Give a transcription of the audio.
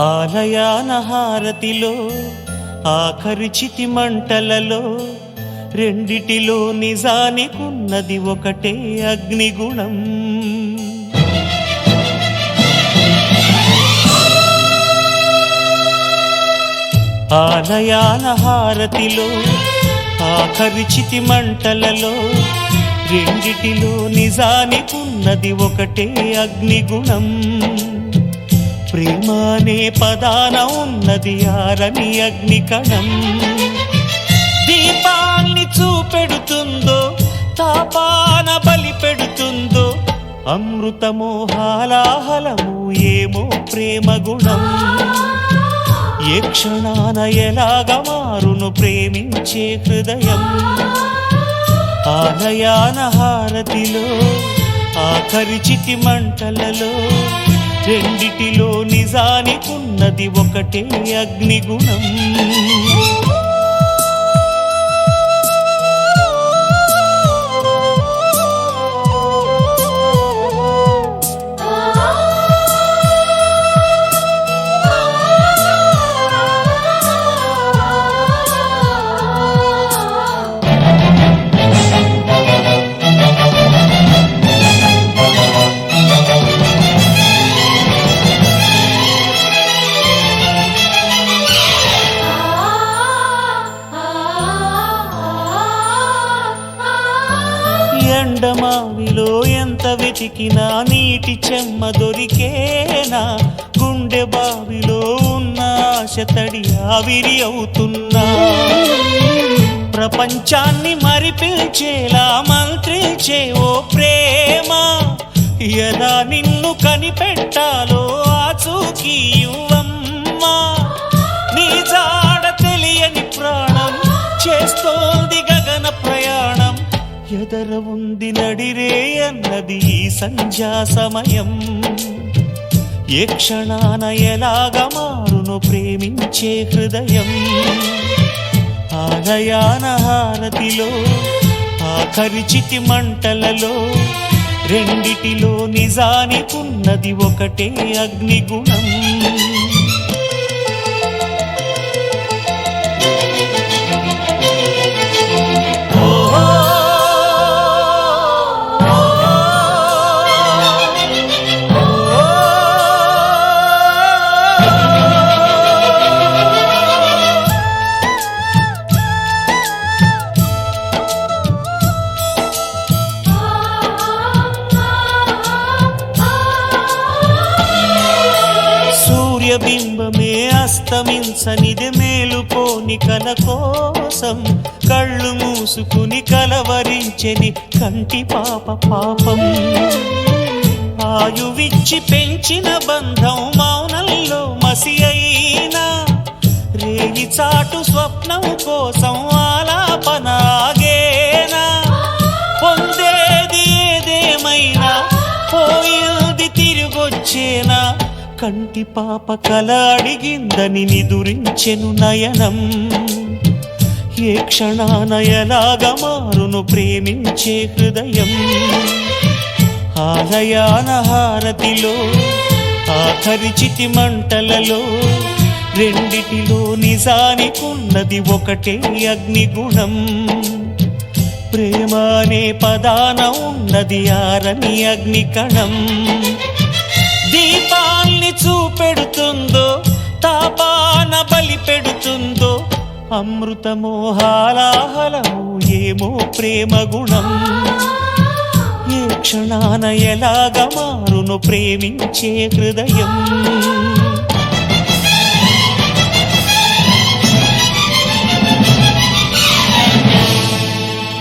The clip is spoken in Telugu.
ఆలయాన హారతిలో ఆఖరి చితి మంటలలో రెండిటిలో నిజానికున్నది ఒకటే అగ్నిగుణం. ఆలయాన హారతిలో ఆఖరి చితి మంటలలో రెండిటిలో నిజానికున్నది ఒకటే అగ్నిగుణం. ప్రేమ అనే పదాన ఉన్నది ఆరని అగ్నికణం. దీపాన్ని చూపెడుతుందో తాపాన బలి పెడుతుందో అమృతమో హాలాహలము ఏమో ప్రేమ గుణం. ఏ క్షణాన ఎలాగ మారును ప్రేమించే హృదయం. ఆలయాన హారతిలో ఆఖరి చితి మంటలలో రెండిటిలో నిజానికున్నది ఒకటే అగ్నిగుణం. దండమావిలో ఎంత వెతికినా నీటి చెమ్మ దొరికేనా? గుండె బావిలో ఉన్న ఆశ తడి ఆవిరి అవుతున్నా. ప్రపంచాన్ని మరిపిల్చేలా మంత్రిచే ఓ ప్రేమ. ఎలా నిన్ను కనిపెట్టాలో ఆచూకీ ఎదర ఉంది నడిరే అన్నది ఈ సంధ్యా సమయం. ఏ క్షణాన ఎలాగ మారును ప్రేమించే హృదయం. ఆలయాన హారతిలో ఆఖరిచితి మంటలలో రెండిటిలో నిజానికున్నది ఒకటే అగ్నిగుణం. ప్రతిబింబమే అస్తమించనిది మేలుకోని కల కోసం కళ్ళు మూసుకుని కలవరించని కంటి పాప పాపం. ఆయువిచ్చి పెంచిన బంధం మౌనంలో మసి అయినా రేగి చాటు స్వప్నం కోసం కంటి పాప కల అడిగిందని నిదురించెను నయనం. ఏ క్షణాన ఎలాగ మారును ప్రేమించే హృదయం. ఆలయాన హారతిలో ఆఖరి చితి మంటలలో రెండిటిలో నిజానికున్నది ఒకటే అగ్నిగుణం. ప్రేమ అనే పదాన ఉన్నది ఆరని అగ్నికణం. పెడుతుందో తాపాన బలి పెడుతుందో అమృతమోహాలాహలము ఏమో ప్రేమ గుణం. ఏ క్షణాన ఎలాగ మారును ప్రేమించే హృదయం?